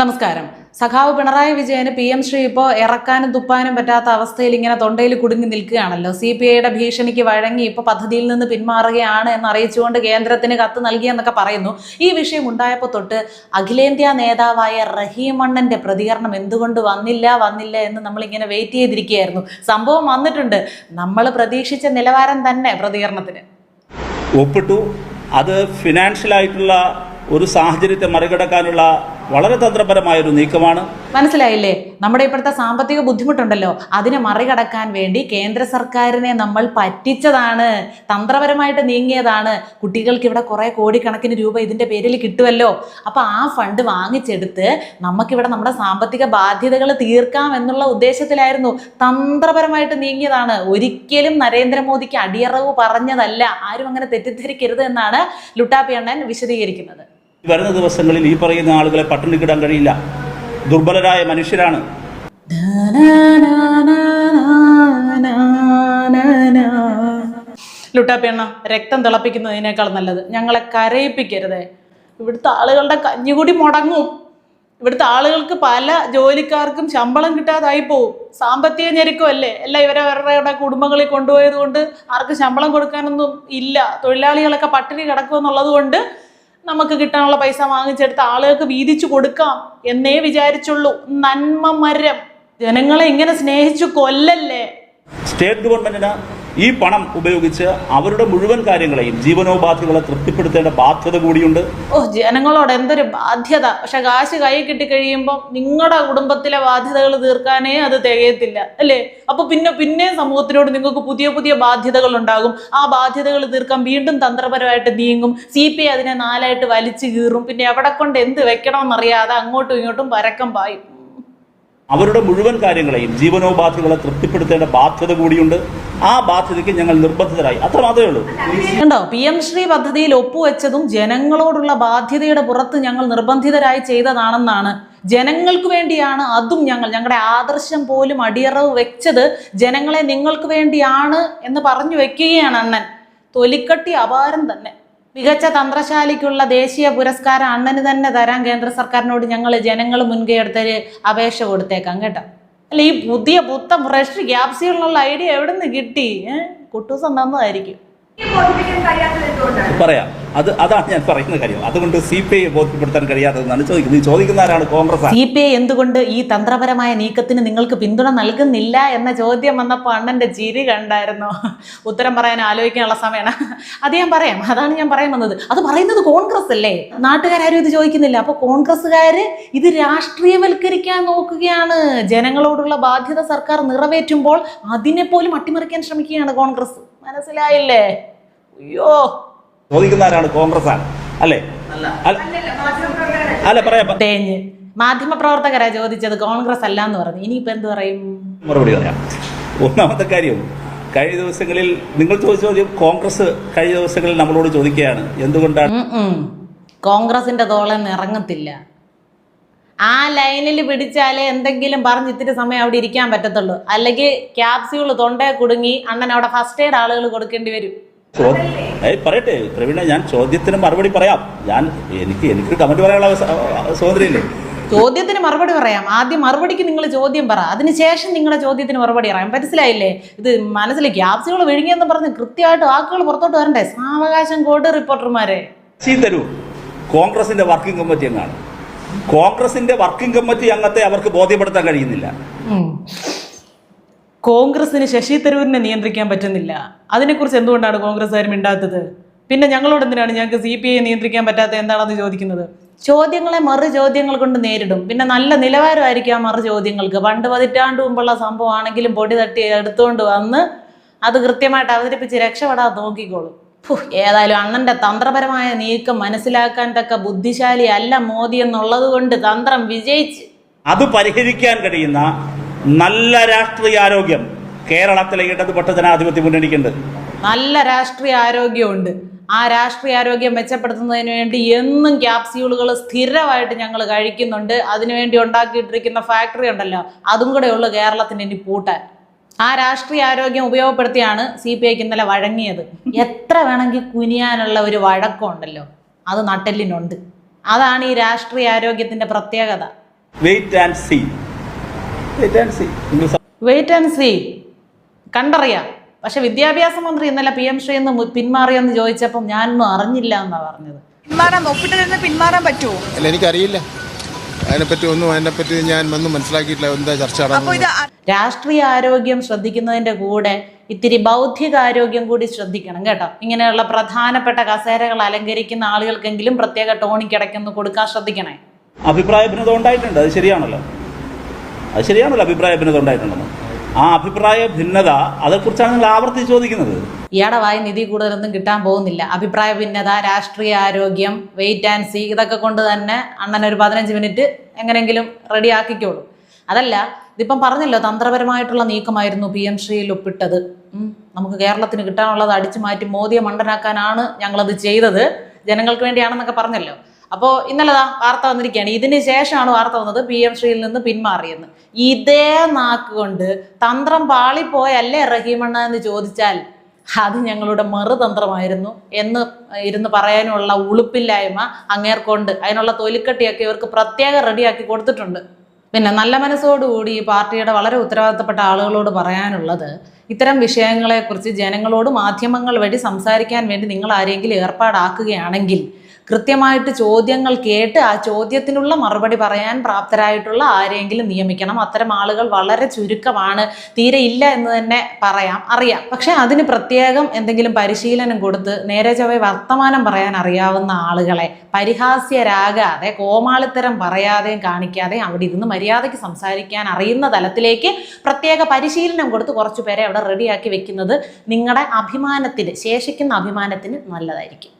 നമസ്കാരം. സഖാവ് പിണറായി വിജയന് പി എം ശ്രീ ഇപ്പോൾ ഇറക്കാനും തുപ്പാനും പറ്റാത്ത അവസ്ഥയിൽ ഇങ്ങനെ തൊണ്ടയിൽ കുടുങ്ങി നിൽക്കുകയാണല്ലോ. സി പി ഐയുടെ ഭീഷണിക്ക് വഴങ്ങി ഇപ്പോൾ പദ്ധതിയിൽ നിന്ന് പിന്മാറുകയാണ് എന്ന് അറിയിച്ചുകൊണ്ട് കേന്ദ്രത്തിന് കത്ത് നൽകിയെന്നൊക്കെ പറയുന്നു. ഈ വിഷയം ഉണ്ടായപ്പോൾ തൊട്ട് അഖിലേന്ത്യാ നേതാവായ റഹീമണ്ണന്റെ പ്രതികരണം എന്തുകൊണ്ട് വന്നില്ല വന്നില്ല എന്ന് നമ്മളിങ്ങനെ വെയിറ്റ് ചെയ്തിരിക്കുകയായിരുന്നു. സംഭവം വന്നിട്ടുണ്ട്. നമ്മൾ പ്രതീക്ഷിച്ച നിലവാരം തന്നെ പ്രതികരണത്തിന്. ഒപ്പിട്ടു. അത് ഫിനാൻഷ്യലായിട്ടുള്ള ഒരു സാഹചര്യത്തെ മറികടക്കാനുള്ള വളരെ തന്ത്രപരമായ ഒരു നീക്കമാണ്. മനസ്സിലായില്ലേ? നമ്മുടെ ഇപ്പോഴത്തെ സാമ്പത്തിക ബുദ്ധിമുട്ടുണ്ടല്ലോ. അതിനെ മറികടക്കാൻ വേണ്ടി കേന്ദ്ര സർക്കാരിനെ നമ്മൾ പറ്റിച്ചതാണ്. തന്ത്രപരമായിട്ട് നീങ്ങിയതാണ്. കുട്ടികൾക്ക് ഇവിടെ കുറെ കോടിക്കണക്കിന് രൂപ ഇതിന്റെ പേരിൽ കിട്ടുമല്ലോ അപ്പൊ ആ ഫണ്ട് വാങ്ങിച്ചെടുത്ത് നമുക്കിവിടെ നമ്മുടെ സാമ്പത്തിക ബാധ്യതകൾ തീർക്കാം എന്നുള്ള ഉദ്ദേശത്തിലായിരുന്നു. തന്ത്രപരമായിട്ട് നീങ്ങിയതാണ്. ഒരിക്കലും നരേന്ദ്രമോദിക്ക് അടിയറവ് പറഞ്ഞതല്ല. ആരും അങ്ങനെ തെറ്റിദ്ധരിക്കരുത് എന്നാണ് ലുട്ടാപ്പി അണ്ണൻ വിശദീകരിക്കുന്നത്. വരുന്ന ദിവസങ്ങളിൽ ഈ പറയുന്ന ആളുകളെ പട്ടിണി കിടാൻ കഴിയില്ല. ദുർബലരായ മനുഷ്യരാണ്. ലുട്ടാപ്പിയണ്ണ രക്തം തിളപ്പിക്കുന്നതിനേക്കാൾ നല്ലത്. ഞങ്ങളെ കരയിപ്പിക്കരുതേ. ഇവിടുത്തെ ആളുകളുടെ കഞ്ഞുകൂടി മുടങ്ങും. ഇവിടുത്തെ ആളുകൾക്ക് പല ജോലിക്കാർക്കും ശമ്പളം കിട്ടാതായി പോവും. സാമ്പത്തിക ഞെരുക്കമല്ലേ എല്ലാം ഇവരെ അവരുടെ കുടുംബങ്ങളിൽ കൊണ്ടുപോയത് കൊണ്ട് ആർക്കും ശമ്പളം കൊടുക്കാനൊന്നും ഇല്ല. തൊഴിലാളികളൊക്കെ പട്ടിണി കിടക്കുമെന്നുള്ളത് കൊണ്ട് നമുക്ക് കിട്ടാനുള്ള പൈസ വാങ്ങിച്ചെടുത്ത് ആളുകൾക്ക് വീതിച്ചു കൊടുക്കാം എന്നേ വിചാരിച്ചുള്ളൂ. നന്മ മരം ജനങ്ങളെ ഇങ്ങനെ സ്നേഹിച്ചു കൊല്ലല്ലേ? സ്റ്റേറ്റ് ഗവൺമെന്റിന് ഈ പണം ഉപയോഗിച്ച് അവരുടെ മുഴുവൻ കാര്യങ്ങളെയും ജീവനോപാധികളെ തൃപ്തിപ്പെടുത്തേണ്ട ബാധ്യത കൂടിയുണ്ട്. ഓ ജനങ്ങളോട് എന്തൊരു ബാധ്യത? പക്ഷെ കാശ് കൈ കിട്ടി കഴിയുമ്പോൾ നിങ്ങളുടെ കുടുംബത്തിലെ ബാധ്യതകൾ തീർക്കാനേ അത് തികയത്തില്ല അല്ലേ? അപ്പൊ പിന്നെ പിന്നെ സമൂഹത്തിനോട് നിങ്ങൾക്ക് പുതിയ പുതിയ ബാധ്യതകൾ ഉണ്ടാകും. ആ ബാധ്യതകൾ തീർക്കാൻ വീണ്ടും തന്ത്രപരമായിട്ട് നീങ്ങും. സി പി അതിനെ നാലായിട്ട് വലിച്ചു കീറും. പിന്നെ എവിടെ കൊണ്ട് എന്ത് വെക്കണമെന്നറിയാതെ അങ്ങോട്ടും ഇങ്ങോട്ടും പരക്കം പായും. അവരുടെ മുഴുവൻ കാര്യങ്ങളെയും ജീവനോപാധികളെ തൃപ്തിപ്പെടുത്തേണ്ട ബാധ്യത കൂടിയുണ്ട്. ആ ബാധ്യതയ്ക്ക് ഞങ്ങൾ നിർബന്ധിതരായി. അത്ര മാത്രമേ ഉള്ളൂ. കണ്ടോ? പി എം ശ്രീ പദ്ധതിയിൽ ഒപ്പുവെച്ചതും ജനങ്ങളോടുള്ള ബാധ്യതയുടെ പുറത്ത് ഞങ്ങൾ നിർബന്ധിതരായി ചെയ്തതാണെന്നാണ്. ജനങ്ങൾക്ക് വേണ്ടിയാണ് അതും ഞങ്ങൾ ഞങ്ങളുടെ ആദർശം പോലും അടിയറവ് വെച്ചത് ജനങ്ങളെ നിങ്ങൾക്ക് വേണ്ടിയാണ് എന്ന് പറഞ്ഞു വെക്കുകയാണ് അണ്ണൻ. തൊലിക്കട്ടി അപാരം തന്നെ. മികച്ച തന്ത്രശാലിക്കുള്ള ദേശീയ പുരസ്കാരം അണ്ണന് തന്നെ തരാൻ കേന്ദ്ര സർക്കാരിനോട് ഞങ്ങൾ ജനങ്ങൾ മുൻകൈ എടുത്തൊരു അപേക്ഷ കൊടുത്തേക്കാം കേട്ടോ. അല്ല ഈ പുതിയ പുത്തൻ ഫ്രഷ് ഗ്യാപ്സികളിലുള്ള ഐഡിയ എവിടെ നിന്ന് കിട്ടി? ഏഹ് കുട്ടൂസം തന്നതായിരിക്കും. പറയാം. അത് അതാണ് ഞാൻ പറയുന്ന കാര്യം. അതുകൊണ്ട് സി പി ഐ ബോധ്യപ്പെടുത്താൻ കഴിയാത്തതെന്നാണ് ചോദിക്കുന്നത്. ചോദിക്കുന്ന ആരാണ്? കോൺഗ്രസ് സി പി ഐ എന്തുകൊണ്ട് ഈ തന്ത്രപരമായ നീക്കത്തിന് നിങ്ങൾക്ക് പിന്തുണ നൽകുന്നില്ല എന്ന ചോദ്യം വന്നപ്പോൾ അണ്ണന്റെ ചിരി കണ്ടായിരുന്നു. ഉത്തരം പറയാൻ ആലോചിക്കാനുള്ള സമയമാണ് അത് ഞാൻ പറയാം. അതാണ് ഞാൻ പറയാൻ വന്നത്. അത് പറയുന്നത് കോൺഗ്രസ് അല്ലേ? നാട്ടുകാരും ഇത് ചോദിക്കുന്നില്ല. അപ്പൊ കോൺഗ്രസ്സുകാര് ഇത് രാഷ്ട്രീയവൽക്കരിക്കാൻ നോക്കുകയാണ്. ജനങ്ങളോടുള്ള ബാധ്യത സർക്കാർ നിറവേറ്റുമ്പോൾ അതിനെ പോലും അട്ടിമറിക്കാൻ ശ്രമിക്കുകയാണ് കോൺഗ്രസ്. മനസ്സിലായില്ലേ? അയ്യോ! ചോദിക്കുന്ന ആരാണ് കോൺഗ്രസ് ആണ് അല്ലേ. അല്ല. അല്ലല്ല മാധ്യമപ്രവർത്തകരെ അല്ല പറയാം. മാധ്യമപ്രവർത്തകരാ ചോദിച്ചത് കോൺഗ്രസ് അല്ല എന്ന് പറഞ്ഞു. ഇനിയിപ്പോ എന്ത് പറയും? മറുപടി പറയാം. ഒന്നാമത്തെ കാര്യം കഴിഞ്ഞ ദിവസങ്ങളിൽ നിങ്ങൾ ചോദിച്ച ചോദ്യം കോൺഗ്രസ് കഴിഞ്ഞ ദിവസങ്ങളിൽ നമ്മളോട് ചോദിക്കുകയാണ്. എന്തുകൊണ്ടാണ്. കോൺഗ്രസിന്റെ തോളൻ ഇറങ്ങത്തില്ല. ആ ലൈനിൽ പിടിച്ചാലേ എന്തെങ്കിലും പറഞ്ഞ് ഇത്തിരി സമയം അവിടെ ഇരിക്കാൻ പറ്റത്തുള്ളൂ. അല്ലെങ്കിൽ ക്യാപ്സ്യൂൾ തൊണ്ടേ കുടുങ്ങി അണ്ണൻ അവിടെ ഫസ്റ്റ് എയ്ഡ് ആളുകൾ കൊടുക്കേണ്ടി വരും. ഏയ് പറയട്ടെ പ്രവീണ ഞാൻ ചോദ്യത്തിന് മറുപടി പറയാം. ഞാൻ എനിക്ക് എനിക്കൊരു കമന്റ് പറയാനുള്ള സ്വാതന്ത്ര്യമില്ലേ ചോദ്യത്തിന് മറുപടി പറയാം. ആദ്യം മറുപടിക്ക് നിങ്ങൾ ചോദ്യം പറ. അതിനുശേഷം നിങ്ങളുടെ ചോദ്യത്തിന് മറുപടി പറയാം. മനസ്സിലായില്ലേ? ഇത് മനസ്സിലെ ഗ്യാപ്സുകൾ വിഴുങ്ങിയെന്ന് പറഞ്ഞ് കൃത്യമായിട്ട് വാക്കുകൾ പുറത്തോട്ട് വരണ്ടേ? സാവകാശം കോഡ് റിപ്പോർട്ടർമാരെ. തരൂ. കോൺഗ്രസിന്റെ വർക്കിംഗ് കമ്മിറ്റി അംഗമാണ് കോൺഗ്രസിന്റെ വർക്കിംഗ് കമ്മിറ്റി അംഗത്തെ അവർക്ക് ബോധ്യപ്പെടുത്താൻ കഴിയുന്നില്ല. കോൺഗ്രസിന് ശശി തരൂരിനെ നിയന്ത്രിക്കാൻ പറ്റുന്നില്ല. അതിനെക്കുറിച്ച് എന്തുകൊണ്ടാണ് കോൺഗ്രസ്സുകാർ മിണ്ടാത്തത്? പിന്നെ ഞങ്ങളോട് എന്തിനാണ് ഞങ്ങൾക്ക് സി പി ഐ നിയന്ത്രിക്കാൻ പറ്റാത്ത എന്താണെന്ന് ചോദിക്കുന്നത്? ചോദ്യങ്ങളെ മറു ചോദ്യങ്ങൾ കൊണ്ട് നേരിടും. പിന്നെ നല്ല നിലവാരമായിരിക്കും ആ മറു ചോദ്യങ്ങൾക്ക്. പണ്ട് പതിറ്റാണ്ട് മുമ്പുള്ള സംഭവമാണെങ്കിലും പൊടി തട്ടി എടുത്തുകൊണ്ട് വന്ന് അത് കൃത്യമായിട്ട് അവതരിപ്പിച്ച് രക്ഷപ്പെടാൻ നോക്കിക്കോളും. ഏതായാലും അണ്ണന്റെ തന്ത്രപരമായ നീക്കം മനസ്സിലാക്കാൻ തക്ക ബുദ്ധിശാലി അല്ല മോദി എന്നുള്ളത് കൊണ്ട് തന്ത്രം വിജയിച്ച്. അത് പരിഹരിക്കാൻ കഴിയുന്ന നല്ല രാഷ്ട്രീയ ആരോഗ്യം. കേരളത്തിലെ ഇടതുപക്ഷ ജനാധിപത്യ മുന്നണിക്കുണ്ട്. നല്ല രാഷ്ട്രീയ ആരോഗ്യമുണ്ട്. ആ രാഷ്ട്രീയ ആരോഗ്യം മെച്ചപ്പെടുത്തുന്നതിന് വേണ്ടി എന്നും ക്യാപ്സ്യൂളുകൾ സ്ഥിരമായിട്ട് ഞങ്ങൾ കഴിക്കുന്നുണ്ട്. അതിനുവേണ്ടി ഉണ്ടാക്കിയിട്ടിരിക്കുന്ന ഫാക്ടറി ഉണ്ടല്ലോ അതും കൂടെ ഉള്ളു കേരളത്തിന് ഇനി പൂട്ടാൻ. ആ രാഷ്ട്രീയ ആരോഗ്യം ഉപയോഗപ്പെടുത്തിയാണ് സി പി ഐക്ക് ഇന്നലെ വഴങ്ങിയത്. എത്ര വേണമെങ്കിൽ കുനിയാനുള്ള ഒരു വഴക്കമുണ്ടല്ലോ അത് നട്ടെല്ലിനുണ്ട്. അതാണ് ഈ രാഷ്ട്രീയ ആരോഗ്യത്തിന്റെ പ്രത്യേകത. Wait and see wait and see കണ്ടറിയ. പക്ഷെ വിദ്യാഭ്യാസ മന്ത്രി ഇന്നലെ പി എം ശ്രീ എന്ന് പിന്മാറിയെന്ന് ചോദിച്ചപ്പോ ഞാനൊന്നും അറിഞ്ഞില്ല എന്നാ പറഞ്ഞത്. പിന്മാറാൻ ഒപ്പിട്ട് നിന്ന് പിന്മാറാൻ പറ്റുമോ? അല്ല എനിക്കറിയില്ല. അതിനെപ്പറ്റി ഒന്നും അതിനെപ്പറ്റി ഞാൻ ഒന്നും മനസ്സിലാക്കിയിട്ടില്ല. എന്താ ചർച്ച രാഷ്ട്രീയ ആരോഗ്യം ശ്രദ്ധിക്കുന്നതിന്റെ കൂടെ ഇത്തിരി ബൗദ്ധിക ആരോഗ്യം കൂടി ശ്രദ്ധിക്കണം കേട്ടോ. ഇങ്ങനെയുള്ള പ്രധാനപ്പെട്ട കസേരകൾ അലങ്കരിക്കുന്ന ആളുകൾക്കെങ്കിലും പ്രത്യേക ടോണിക്കിടയ്ക്കൊന്ന് കൊടുക്കാൻ ശ്രദ്ധിക്കണേ. അഭിപ്രായ ഭിന്നത ഉണ്ടായിട്ടുണ്ട്. അത് ശരിയാണല്ലോ. അത് ശരിയാണല്ലോ അഭിപ്രായ ഭിന്നത ഉണ്ടായിട്ടുണ്ടെന്ന്. ആ അഭിപ്രായ ഭിന്നത അതേക്കുറിച്ചാണ് നിങ്ങൾ ആവർത്തിച്ച് ചോദിക്കുന്നത്. ഇയാടെ വായി നിധി കൂടുതലൊന്നും കിട്ടാൻ പോകുന്നില്ല. അഭിപ്രായ ഭിന്നത രാഷ്ട്രീയ ആരോഗ്യം വെയിറ്റ് ആൻഡ് സി ഇതൊക്കെ കൊണ്ട് തന്നെ അണ്ണൻ ഒരു പതിനഞ്ച് മിനിറ്റ് എങ്ങനെങ്കിലും റെഡി ആക്കിക്കോളൂ. അതല്ല ഇതിപ്പം പറഞ്ഞല്ലോ തന്ത്രപരമായിട്ടുള്ള നീക്കമായിരുന്നു പി എം ശ്രീയിൽ ഒപ്പിട്ടത്. നമുക്ക് കേരളത്തിന് കിട്ടാനുള്ളത് അടിച്ചു മാറ്റി മോദിയെ മണ്ടനാക്കാനാണ് ഞങ്ങളത് ചെയ്തത്. ജനങ്ങൾക്ക് വേണ്ടിയാണെന്നൊക്കെ പറഞ്ഞല്ലോ. അപ്പോൾ ഇന്നലെ ദാ വാർത്ത വന്നിരിക്കുകയാണ്. ഇതിന് ശേഷമാണ് വാർത്ത വന്നത് പി എം ശ്രീയിൽ നിന്ന് പിന്മാറിയെന്ന്. ഇതേ നാക്ക് കൊണ്ട് തന്ത്രം പാളിപ്പോയല്ലേ റഹീമണ്ണ എന്ന് ചോദിച്ചാൽ അത് ഞങ്ങളുടെ മറുതന്ത്രമായിരുന്നു എന്ന് ഇരുന്ന് പറയാനുള്ള ഉളുപ്പില്ലായ്മ അങ്ങേർക്കൊണ്ട്. അതിനുള്ള തൊലിക്കട്ടിയൊക്കെ ഇവർക്ക് പ്രത്യേകം റെഡിയാക്കി കൊടുത്തിട്ടുണ്ട്. പിന്നെ നല്ല മനസ്സോടുകൂടി ഈ പാർട്ടിയുടെ വളരെ ഉത്തരവാദിത്തപ്പെട്ട ആളുകളോട് പറയാനുള്ളത് ഇത്തരം വിഷയങ്ങളെക്കുറിച്ച് ജനങ്ങളോട് മാധ്യമങ്ങൾ വഴി സംസാരിക്കാൻ വേണ്ടി നിങ്ങൾ ആരെങ്കിലും ഏർപ്പാടാക്കുകയാണെങ്കിൽ കൃത്യമായിട്ട് ചോദ്യങ്ങൾ കേട്ട് ആ ചോദ്യത്തിനുള്ള മറുപടി പറയാൻ പ്രാപ്തരായിട്ടുള്ള ആരെങ്കിലും നിയമിക്കണം. അത്തരം ആളുകൾ വളരെ ചുരുക്കമാണ്. തീരെ ഇല്ല എന്ന് തന്നെ പറയാം. അറിയാം. പക്ഷെ അതിന് പ്രത്യേകം എന്തെങ്കിലും പരിശീലനം കൊടുത്ത് നേരെ ചൊവ്വേ വർത്തമാനം പറയാൻ അറിയാവുന്ന ആളുകളെ പരിഹാസ്യരാകാതെ കോമാളിത്തരം പറയാതെയും കാണിക്കാതെയും അവിടെ ഇരുന്ന് മര്യാദയ്ക്ക് സംസാരിക്കാൻ അറിയുന്ന തലത്തിലേക്ക് പ്രത്യേക പരിശീലനം കൊടുത്ത് കുറച്ച് പേരെ അവിടെ റെഡിയാക്കി വെക്കുന്നത് നിങ്ങളുടെ അഭിമാനത്തിന് ശേഷിക്കുന്ന അഭിമാനത്തിന് നല്ലതായിരിക്കും.